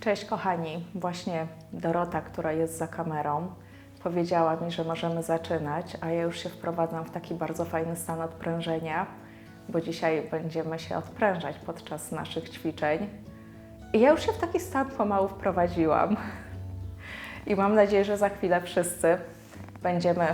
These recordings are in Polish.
Cześć kochani, właśnie Dorota, która jest za kamerą, powiedziała mi, że możemy zaczynać, a ja już się wprowadzam w taki bardzo fajny stan odprężenia, bo dzisiaj będziemy się odprężać podczas naszych ćwiczeń. I ja już się w taki stan pomału wprowadziłam. I mam nadzieję, że za chwilę wszyscy będziemy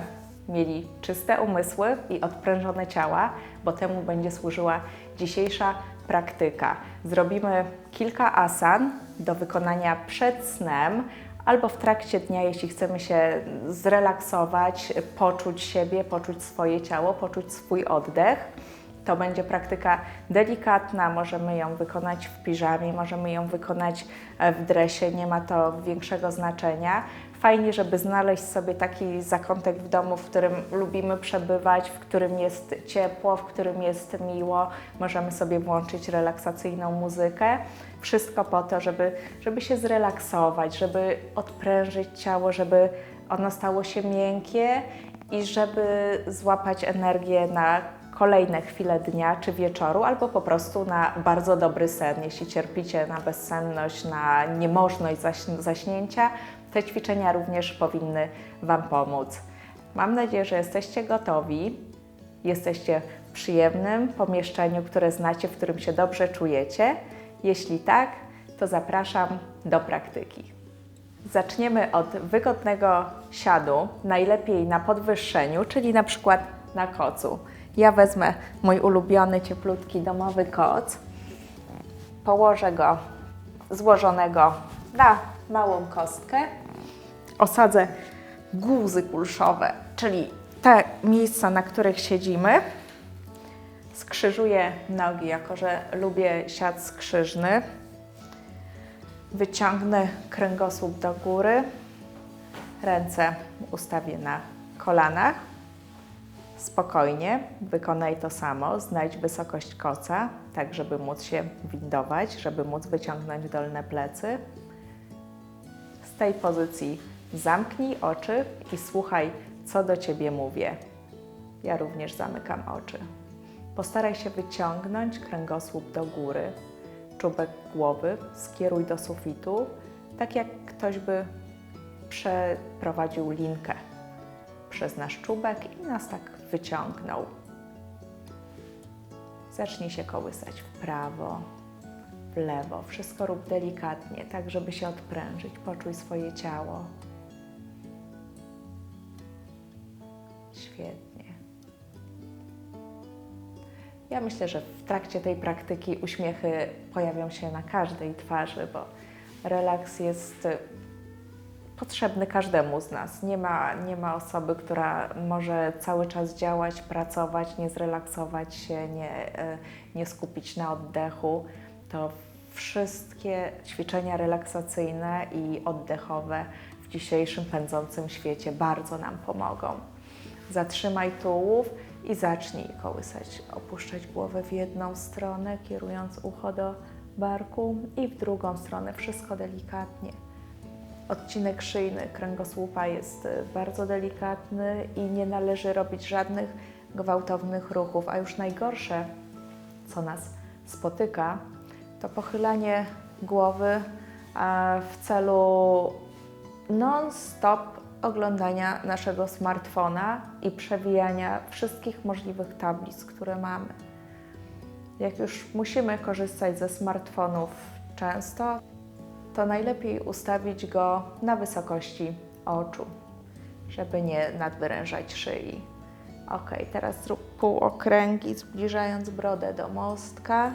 mieli czyste umysły i odprężone ciała, bo temu będzie służyła dzisiejsza praktyka. Zrobimy kilka asan do wykonania przed snem albo w trakcie dnia, jeśli chcemy się zrelaksować, poczuć siebie, poczuć swoje ciało, poczuć swój oddech. To będzie praktyka delikatna, możemy ją wykonać w piżamie, możemy ją wykonać e, w dresie, nie ma to większego znaczenia. Fajnie, żeby znaleźć sobie taki zakątek w domu, w którym lubimy przebywać, w którym jest ciepło, w którym jest miło. Możemy sobie włączyć relaksacyjną muzykę. Wszystko po to, żeby, żeby się zrelaksować, żeby odprężyć ciało, żeby ono stało się miękkie i żeby złapać energię na kolejne chwile dnia czy wieczoru, albo po prostu na bardzo dobry sen. Jeśli cierpicie na bezsenność, na niemożność zaś- zaśnięcia, te ćwiczenia również powinny Wam pomóc. Mam nadzieję, że jesteście gotowi, jesteście w przyjemnym pomieszczeniu, które znacie, w którym się dobrze czujecie. Jeśli tak, to zapraszam do praktyki. Zaczniemy od wygodnego siadu, najlepiej na podwyższeniu, czyli na przykład na kocu. Ja wezmę mój ulubiony, cieplutki domowy koc, położę go złożonego na małą kostkę, osadzę guzy kulszowe, czyli te miejsca, na których siedzimy. Skrzyżuję nogi, jako że lubię siad skrzyżny. Wyciągnę kręgosłup do góry, ręce ustawię na kolanach. Spokojnie wykonaj to samo. Znajdź wysokość koca, tak żeby móc się windować, żeby móc wyciągnąć dolne plecy. Z tej pozycji zamknij oczy i słuchaj, co do ciebie mówię. Ja również zamykam oczy. Postaraj się wyciągnąć kręgosłup do góry, czubek głowy skieruj do sufitu, tak jak ktoś by przeprowadził linkę przez nasz czubek i nas tak wyciągnął. Zacznij się kołysać w prawo, lewo. Wszystko rób delikatnie, tak żeby się odprężyć. Poczuj swoje ciało. Świetnie. Ja myślę, że w trakcie tej praktyki uśmiechy pojawią się na każdej twarzy, bo relaks jest potrzebny każdemu z nas. Nie ma, nie ma osoby, która może cały czas działać, pracować, nie zrelaksować się, nie, e, nie skupić na oddechu. To wszystkie ćwiczenia relaksacyjne i oddechowe w dzisiejszym pędzącym świecie bardzo nam pomogą. Zatrzymaj tułów i zacznij kołysać. Opuszczać głowę w jedną stronę, kierując ucho do barku i w drugą stronę. Wszystko delikatnie. Odcinek szyjny kręgosłupa jest y, bardzo delikatny i nie należy robić żadnych gwałtownych ruchów, a już najgorsze, co nas spotyka, to pochylanie głowy a, w celu non-stop oglądania naszego smartfona i przewijania wszystkich możliwych tablic, które mamy. Jak już musimy korzystać ze smartfonów często, to najlepiej ustawić go na wysokości oczu, żeby nie nadwyrężać szyi. Ok, teraz zrób półokręgi, zbliżając brodę do mostka.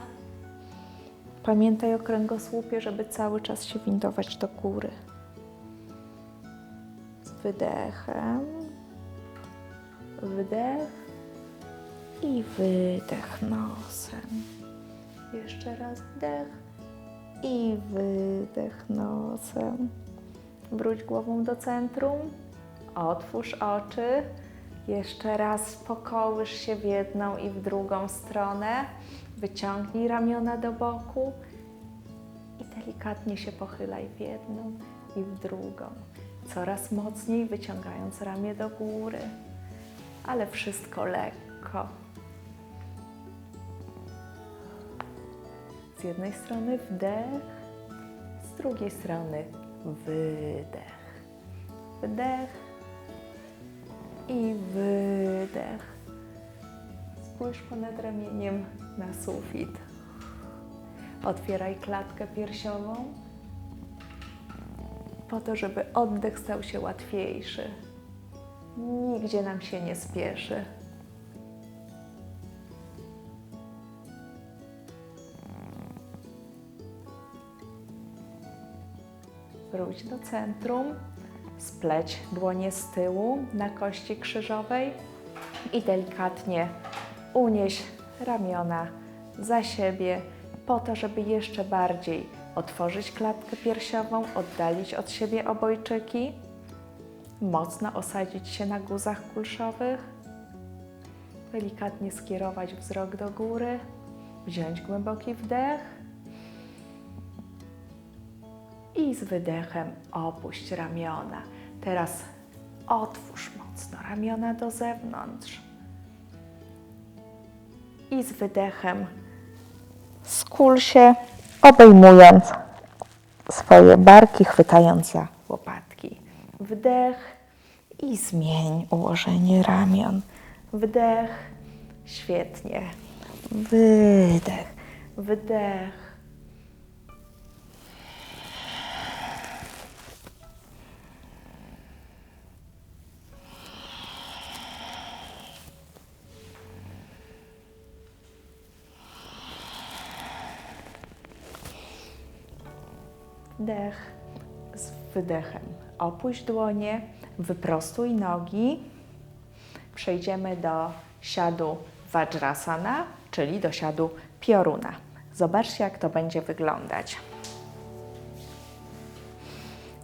Pamiętaj o kręgosłupie, żeby cały czas się windować do góry. Z wydechem, wdech i wydech nosem. Jeszcze raz wdech i wydech nosem. Wróć głową do centrum, otwórz oczy. Jeszcze raz pokołysz się w jedną i w drugą stronę. Wyciągnij ramiona do boku i delikatnie się pochylaj w jedną i w drugą. Coraz mocniej wyciągając ramię do góry, ale wszystko lekko. Z jednej strony wdech, Z drugiej strony wydech. Wdech i wydech. Spójrz ponad ramieniem na sufit. Otwieraj klatkę piersiową po to, żeby oddech stał się łatwiejszy. Nigdzie nam się nie spieszy. Wróć do centrum, spleć dłonie z tyłu na kości krzyżowej i delikatnie unieś ramiona za siebie, po to, żeby jeszcze bardziej otworzyć klatkę piersiową, oddalić od siebie obojczyki, mocno osadzić się na guzach kulszowych, delikatnie skierować wzrok do góry, wziąć głęboki wdech i z wydechem opuść ramiona. Teraz otwórz mocno ramiona do zewnątrz. I z wydechem skul się, obejmując swoje barki, chwytając za łopatki. Wdech i zmień ułożenie ramion. Wdech, świetnie. Wydech, wdech. Wdech z wydechem. Opuść dłonie, wyprostuj nogi. Przejdziemy do siadu Vajrasana, czyli do siadu pioruna. Zobaczcie, jak to będzie wyglądać.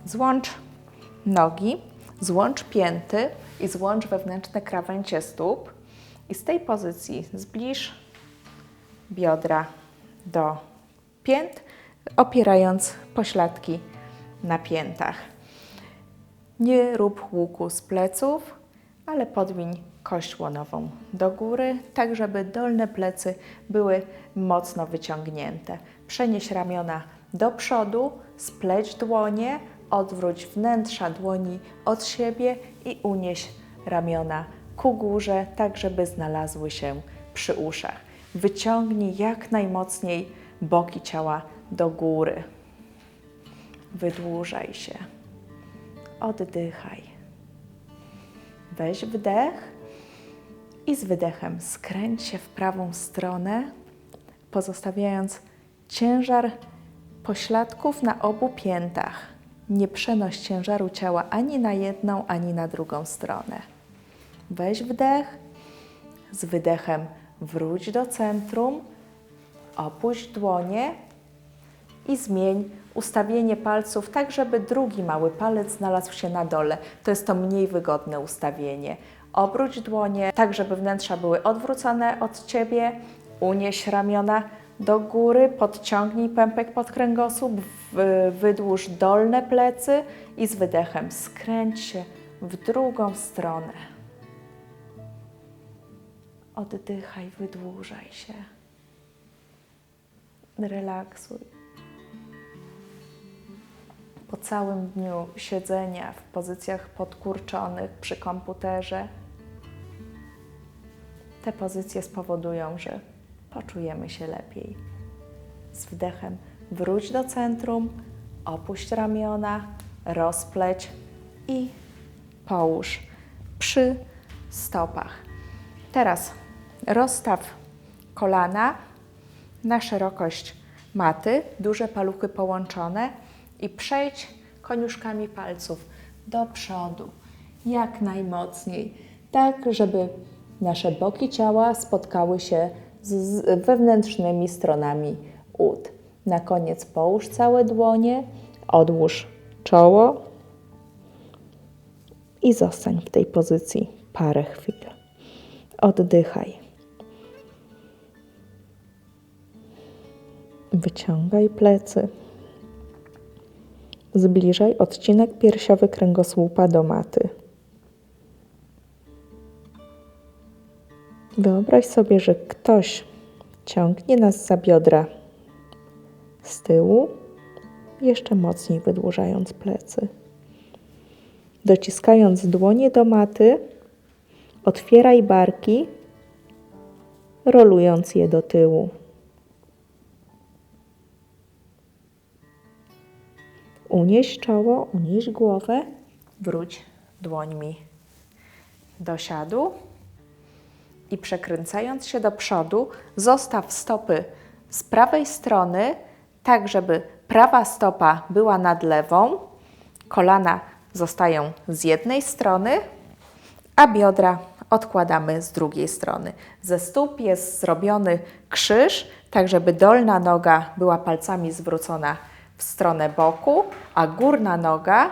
Złącz nogi, złącz pięty i złącz wewnętrzne krawędzie stóp. I z tej pozycji zbliż biodra do pięt, opierając pośladki na piętach. Nie rób łuku z pleców, ale podwiń kość łonową do góry, tak żeby dolne plecy były mocno wyciągnięte. Przenieś ramiona do przodu, spleć dłonie, odwróć wnętrza dłoni od siebie i unieś ramiona ku górze, tak żeby znalazły się przy uszach. Wyciągnij jak najmocniej boki ciała do góry. Wydłużaj się. Oddychaj. Weź wdech i z wydechem skręć się w prawą stronę, pozostawiając ciężar pośladków na obu piętach. Nie przenoś ciężaru ciała ani na jedną, ani na drugą stronę. Weź wdech, z wydechem wróć do centrum, opuść dłonie i zmień ustawienie palców tak, żeby drugi mały palec znalazł się na dole. To jest to mniej wygodne ustawienie. Obróć dłonie tak, żeby wnętrza były odwrócone od Ciebie. Unieś ramiona do góry, podciągnij pępek pod kręgosłup, wydłuż dolne plecy i z wydechem skręć się w drugą stronę. Oddychaj, wydłużaj się. Relaksuj po całym dniu siedzenia w pozycjach podkurczonych przy komputerze, te pozycje spowodują, że poczujemy się lepiej. Z wdechem wróć do centrum, opuść ramiona, rozpleć i połóż przy stopach. Teraz rozstaw kolana na szerokość maty, duże paluchy połączone i przejdź koniuszkami palców do przodu, jak najmocniej, tak żeby nasze boki ciała spotkały się z wewnętrznymi stronami ud. Na koniec połóż całe dłonie, odłóż czoło i zostań w tej pozycji parę chwil. Oddychaj. Wyciągaj plecy. Zbliżaj odcinek piersiowy kręgosłupa do maty. Wyobraź sobie, że ktoś ciągnie nas za biodra z tyłu jeszcze mocniej wydłużając plecy. Dociskając dłonie do maty, otwieraj barki, rolując je do tyłu. Unieś czoło, unieś głowę, wróć dłońmi do siadu. I przekręcając się do przodu, zostaw stopy z prawej strony, tak żeby prawa stopa była nad lewą, kolana zostają z jednej strony, a biodra odkładamy z drugiej strony. Ze stóp jest zrobiony krzyż, tak żeby dolna noga była palcami zwrócona w stronę boku, a górna noga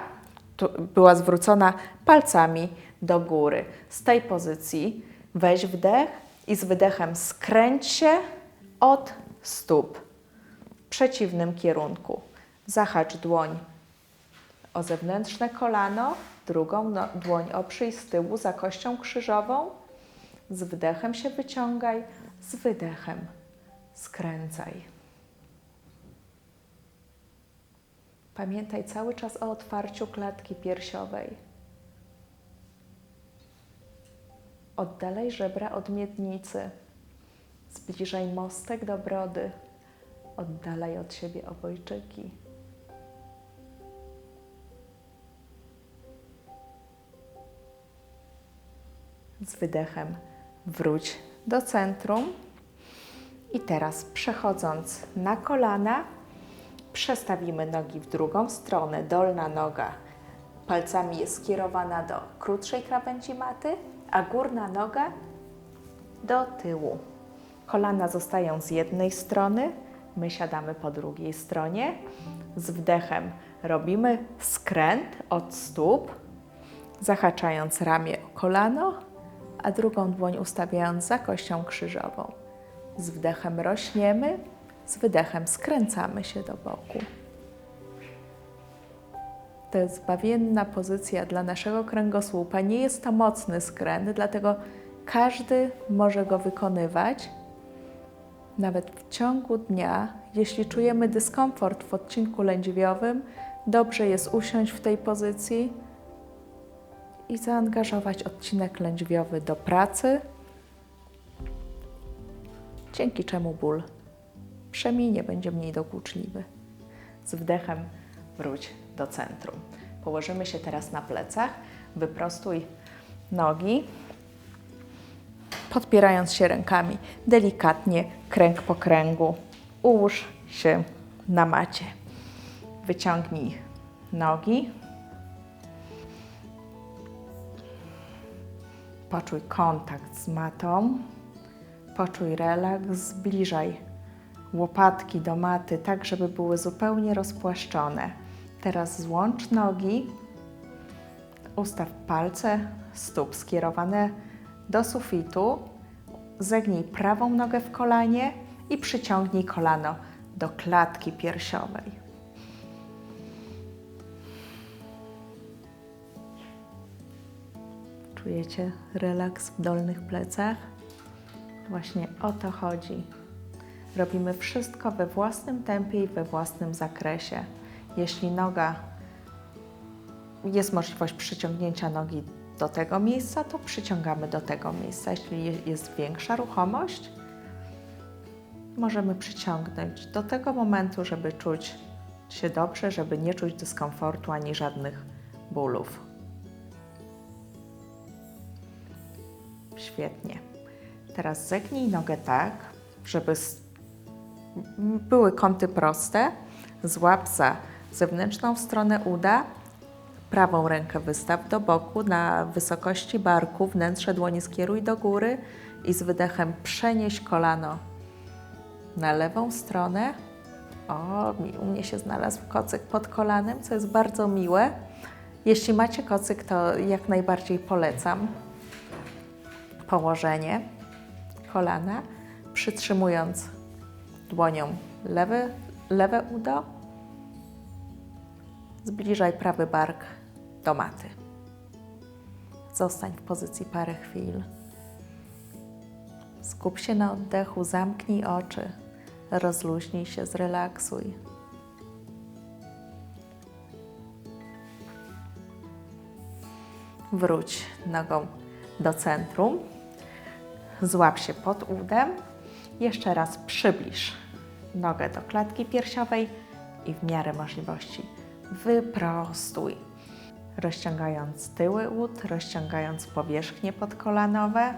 była zwrócona palcami do góry. Z tej pozycji weź wdech i z wydechem skręć się od stóp w przeciwnym kierunku. Zahacz dłoń o zewnętrzne kolano, drugą no, dłoń oprzyj z tyłu za kością krzyżową. Z wdechem się wyciągaj, z wydechem skręcaj. Pamiętaj cały czas o otwarciu klatki piersiowej. Oddalaj żebra od miednicy. Zbliżaj mostek do brody. Oddalaj od siebie obojczyki. Z wydechem wróć do centrum. I teraz przechodząc na kolana, Przestawimy nogi w drugą stronę. Dolna noga palcami jest skierowana do krótszej krawędzi maty, a górna noga do tyłu. Kolana zostają z jednej strony, my siadamy po drugiej stronie. Z wdechem robimy skręt od stóp, zahaczając ramię o kolano, a drugą dłoń ustawiając za kością krzyżową. Z wdechem rośniemy, z wydechem skręcamy się do boku. To jest bawienna pozycja dla naszego kręgosłupa. Nie jest to mocny skręt, dlatego każdy może go wykonywać. Nawet w ciągu dnia, jeśli czujemy dyskomfort w odcinku lędźwiowym, dobrze jest usiąść w tej pozycji i zaangażować odcinek lędźwiowy do pracy, dzięki czemu ból przeminie, będzie mniej dokuczliwy. Z wdechem wróć do centrum. Położymy się teraz na plecach, wyprostuj nogi, podpierając się rękami delikatnie, kręg po kręgu. Ułóż się na macie. Wyciągnij nogi. Poczuj kontakt z matą. Poczuj relaks, zbliżaj łopatki do maty, tak żeby były zupełnie rozpłaszczone. Teraz złącz nogi, ustaw palce stóp skierowane do sufitu, zegnij prawą nogę w kolanie i przyciągnij kolano do klatki piersiowej. Czujecie relaks w dolnych plecach? Właśnie o to chodzi. Robimy wszystko we własnym tempie i we własnym zakresie. Jeśli noga, jest możliwość przyciągnięcia nogi do tego miejsca, to przyciągamy do tego miejsca. Jeśli jest większa ruchomość, możemy przyciągnąć do tego momentu, żeby czuć się dobrze, żeby nie czuć dyskomfortu ani żadnych bólów. Świetnie. Teraz zegnij nogę tak, żeby były kąty proste. Złap za zewnętrzną stronę uda, prawą rękę wystaw do boku na wysokości barku, wnętrze dłoni skieruj do góry i z wydechem przenieś kolano na lewą stronę. O, u mnie się znalazł kocyk pod kolanem, co jest bardzo miłe. Jeśli macie kocyk, to jak najbardziej polecam położenie kolana, przytrzymując dłonią lewy, lewe udo. Zbliżaj prawy bark do maty. Zostań w pozycji parę chwil. Skup się na oddechu, zamknij oczy, rozluźnij się, zrelaksuj. Wróć nogą do centrum, złap się pod udem jeszcze raz przybliż nogę do klatki piersiowej i w miarę możliwości wyprostuj. Rozciągając tyły ud, rozciągając powierzchnie podkolanowe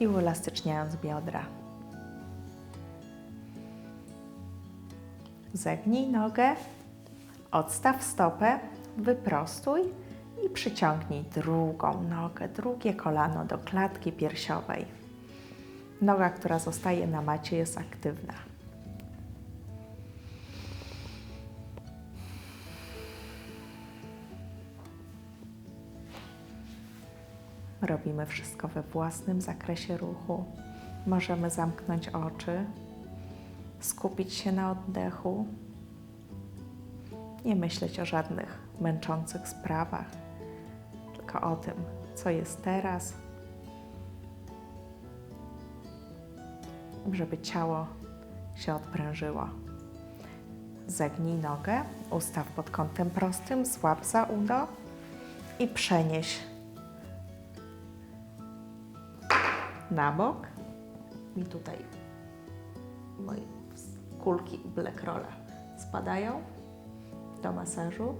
i uelastyczniając biodra. Zegnij nogę, odstaw stopę, wyprostuj i przyciągnij drugą nogę, drugie kolano do klatki piersiowej. Noga, która zostaje na macie, jest aktywna. Robimy wszystko we własnym zakresie ruchu. Możemy zamknąć oczy, skupić się na oddechu, nie myśleć o żadnych męczących sprawach, tylko o tym, co jest teraz, żeby ciało się odprężyło. Zegnij nogę, ustaw pod kątem prostym, złap za udo i przenieś na bok. I tutaj moje kulki Black Rolla spadają do masażu.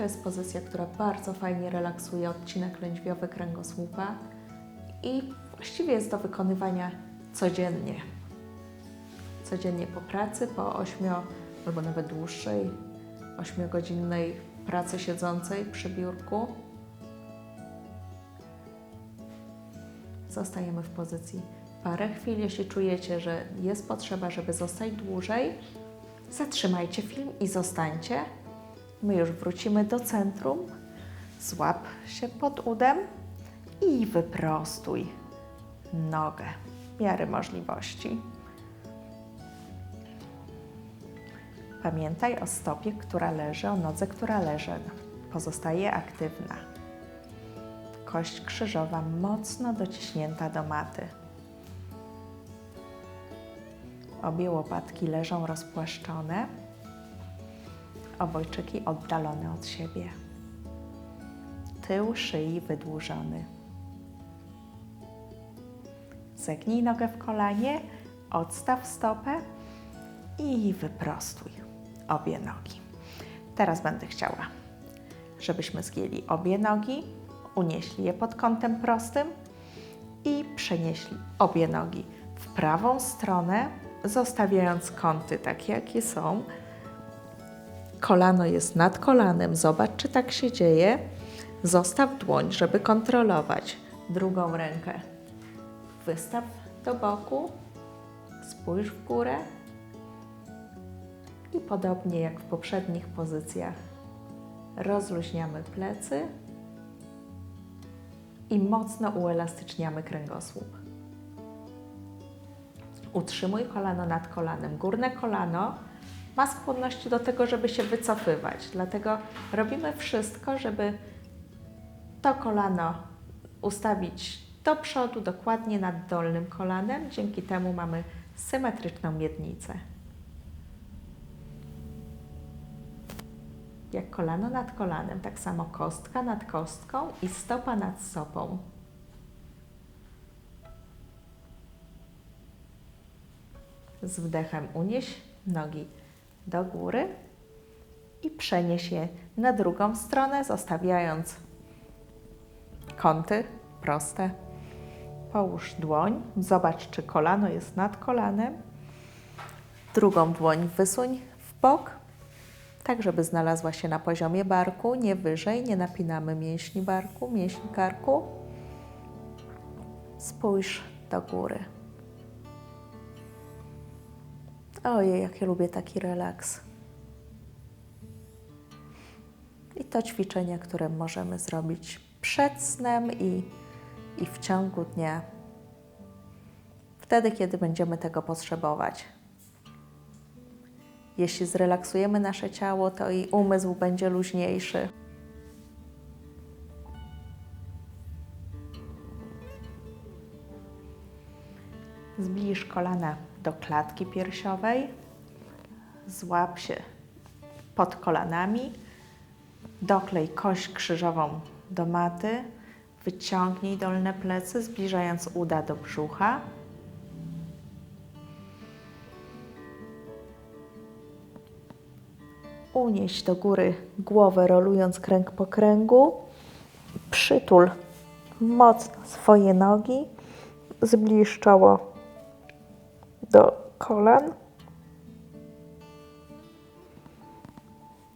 To jest pozycja, która bardzo fajnie relaksuje odcinek lędźwiowy kręgosłupa i właściwie jest do wykonywania codziennie. Codziennie po pracy, po 8 albo nawet dłuższej, 8-godzinnej pracy siedzącej przy biurku. Zostajemy w pozycji parę chwil. Jeśli czujecie, że jest potrzeba, żeby zostać dłużej, zatrzymajcie film i zostańcie. My już wrócimy do centrum. Złap się pod udem i wyprostuj nogę w miarę możliwości. Pamiętaj o stopie, która leży, o nodze, która leży. Pozostaje aktywna. Kość krzyżowa mocno dociśnięta do maty. Obie łopatki leżą rozpłaszczone, obojczyki oddalone od siebie. Tył szyi wydłużony. Zegnij nogę w kolanie, odstaw stopę i wyprostuj obie nogi. Teraz będę chciała, żebyśmy zgięli obie nogi, unieśli je pod kątem prostym i przenieśli obie nogi w prawą stronę, zostawiając kąty takie, jakie są. Kolano jest nad kolanem. Zobacz, czy tak się dzieje. Zostaw dłoń, żeby kontrolować. Drugą rękę wystaw do boku, spójrz w górę i podobnie jak w poprzednich pozycjach rozluźniamy plecy i mocno uelastyczniamy kręgosłup. Utrzymuj kolano nad kolanem. Górne kolano ma skłonności do tego, żeby się wycofywać, dlatego robimy wszystko, żeby to kolano ustawić do przodu, dokładnie nad dolnym kolanem. Dzięki temu mamy symetryczną miednicę. Jak kolano nad kolanem, tak samo kostka nad kostką i stopa nad stopą. Z wdechem unieś nogi do góry i przenieś je na drugą stronę, zostawiając kąty proste. Połóż dłoń, zobacz, czy kolano jest nad kolanem. Drugą dłoń wysuń w bok, tak żeby znalazła się na poziomie barku, nie wyżej, nie napinamy mięśni barku, mięśni karku. Spójrz do góry. Ojej, jak ja lubię taki relaks. I to ćwiczenie, które możemy zrobić przed snem i, i w ciągu dnia. Wtedy, kiedy będziemy tego potrzebować. Jeśli zrelaksujemy nasze ciało, to i umysł będzie luźniejszy. Zbliż kolana do klatki piersiowej. Złap się pod kolanami. Doklej kość krzyżową do maty. Wyciągnij dolne plecy, zbliżając uda do brzucha. Unieś do góry głowę, rolując kręg po kręgu. Przytul mocno swoje nogi. Zbliż czoło do kolan.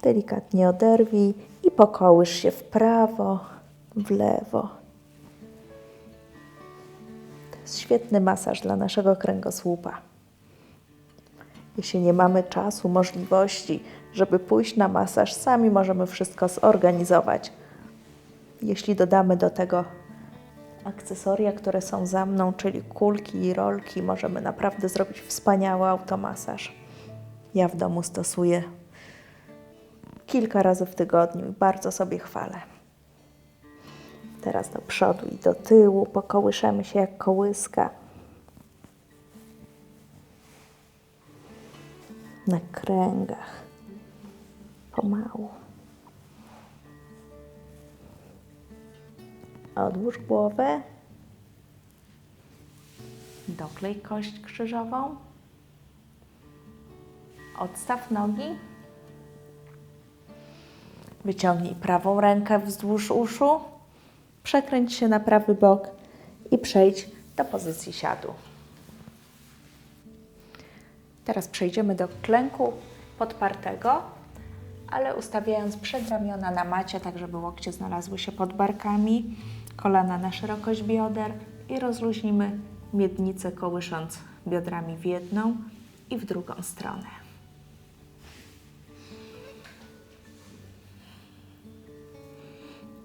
Delikatnie oderwij i pokołysz się w prawo, w lewo. To jest świetny masaż dla naszego kręgosłupa. Jeśli nie mamy czasu, możliwości, żeby pójść na masaż, sami możemy wszystko zorganizować. Jeśli dodamy do tego akcesoria, które są za mną, czyli kulki i rolki, możemy naprawdę zrobić wspaniały automasaż. Ja w domu stosuję kilka razy w tygodniu i bardzo sobie chwalę. Teraz do przodu i do tyłu, pokołyszemy się jak kołyska. Na kręgach. Pomału. Odłóż głowę. Doklej kość krzyżową. Odstaw nogi. Wyciągnij prawą rękę wzdłuż uszu. Przekręć się na prawy bok i przejdź do pozycji siadu. Teraz przejdziemy do klęku podpartego, ale ustawiając przedramiona na macie, tak żeby łokcie znalazły się pod barkami, kolana na szerokość bioder i rozluźnimy miednicę, kołysząc biodrami w jedną i w drugą stronę.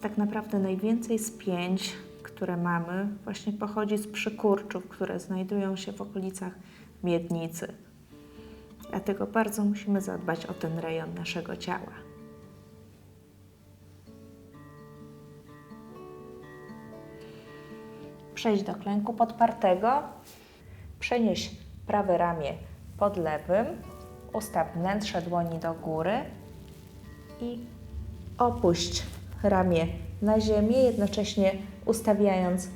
Tak naprawdę najwięcej spięć, które mamy, właśnie pochodzi z przykurczów, które znajdują się w okolicach miednicy. Dlatego bardzo musimy zadbać o ten rejon naszego ciała. Przejdź do klęku podpartego. Przenieś prawe ramię pod lewym. Ustaw wnętrze dłoni do góry i opuść ramię na ziemię, jednocześnie ustawiając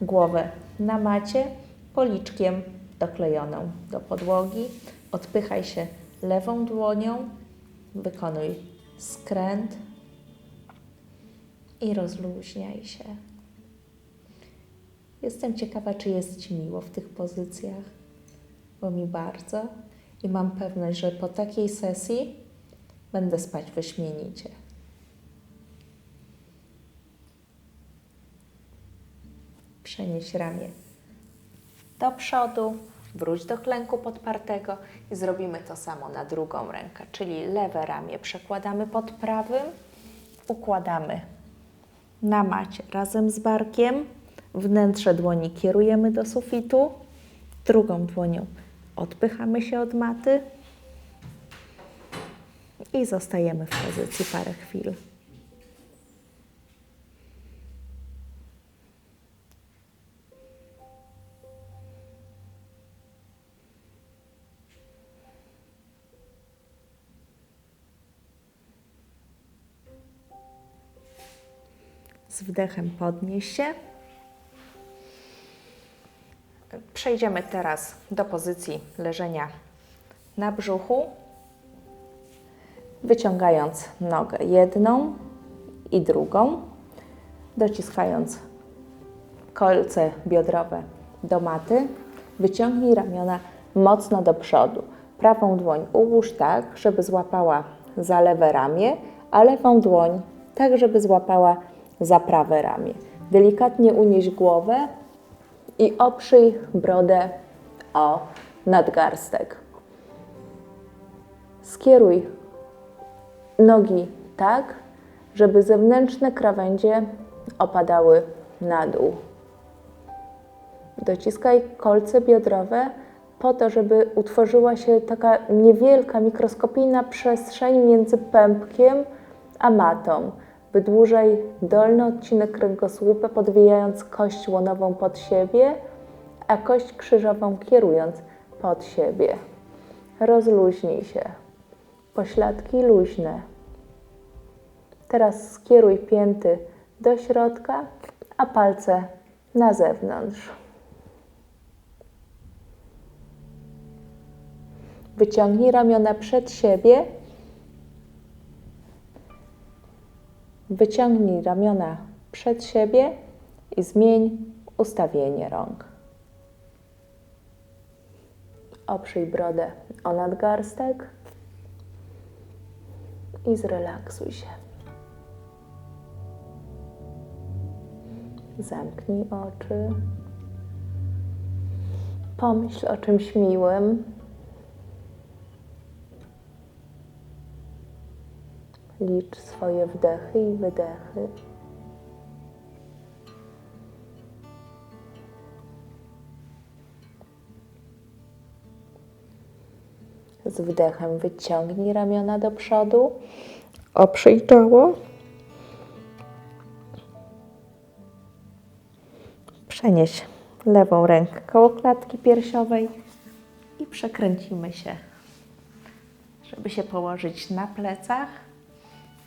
głowę na macie, policzkiem doklejoną do podłogi. Odpychaj się lewą dłonią, wykonuj skręt i rozluźniaj się. Jestem ciekawa, czy jest Ci miło w tych pozycjach, bo mi bardzo i mam pewność, że po takiej sesji będę spać wyśmienicie. Przenieś ramię do przodu, wróć do klęku podpartego i zrobimy to samo na drugą rękę, czyli lewe ramię przekładamy pod prawym, układamy na macie razem z barkiem, wnętrze dłoni kierujemy do sufitu, drugą dłonią odpychamy się od maty i zostajemy w pozycji parę chwil. Z wdechem podnieś się. Przejdziemy teraz do pozycji leżenia na brzuchu, wyciągając nogę jedną i drugą, dociskając kolce biodrowe do maty. Wyciągnij ramiona mocno do przodu. Prawą dłoń ułóż tak, żeby złapała za lewe ramię, a lewą dłoń tak, żeby złapała za prawe ramię. Delikatnie unieś głowę i oprzyj brodę o nadgarstek. Skieruj nogi tak, żeby zewnętrzne krawędzie opadały na dół. Dociskaj kolce biodrowe po to, żeby utworzyła się taka niewielka, mikroskopijna przestrzeń między pępkiem a matą. Wydłużaj dolny odcinek kręgosłupa, podwijając kość łonową pod siebie, a kość krzyżową kierując pod siebie. Rozluźnij się. Pośladki luźne. Teraz skieruj pięty do środka, a palce na zewnątrz. Wyciągnij ramiona przed siebie. Wyciągnij ramiona przed siebie i zmień ustawienie rąk. Oprzyj brodę o nadgarstek i zrelaksuj się. Zamknij oczy. Pomyśl o czymś miłym. Licz swoje wdechy i wydechy. Z wdechem wyciągnij ramiona do przodu. Oprzyj czoło. Przenieś lewą rękę koło klatki piersiowej I przekręcimy się, żeby się położyć na plecach.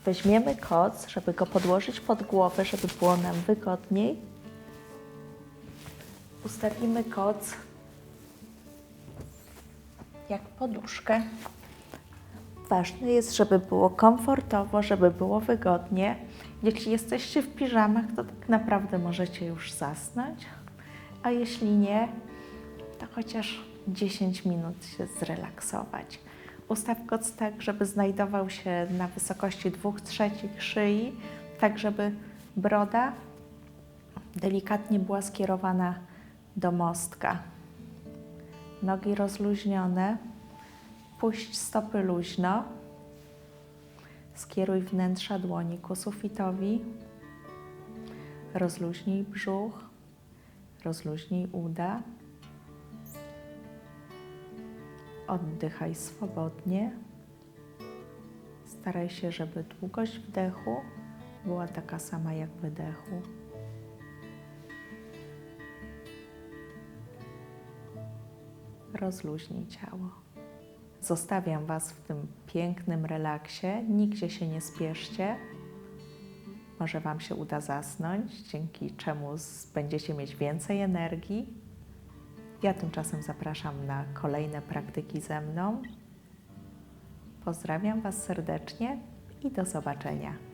Weźmiemy koc, żeby go podłożyć pod głowę, żeby było nam wygodniej. Ustawimy koc jak poduszkę. Ważne jest, żeby było komfortowo, żeby było wygodnie. Jeśli jesteście w piżamach, to tak naprawdę możecie już zasnąć, a jeśli nie, to chociaż 10 minut się zrelaksować. Ustaw koc tak, żeby znajdował się na wysokości 2 trzecich szyi, tak żeby broda delikatnie była skierowana do mostka. Nogi rozluźnione, puść stopy luźno, skieruj wnętrza dłoni ku sufitowi, rozluźnij brzuch, rozluźnij uda. Oddychaj swobodnie. Staraj się, żeby długość wdechu była taka sama jak wydechu. Rozluźnij ciało. Zostawiam Was w tym pięknym relaksie. Nigdzie się nie spieszcie. Może Wam się uda zasnąć, dzięki czemu będziecie mieć więcej energii. Ja tymczasem zapraszam na kolejne praktyki ze mną. Pozdrawiam Was serdecznie i do zobaczenia.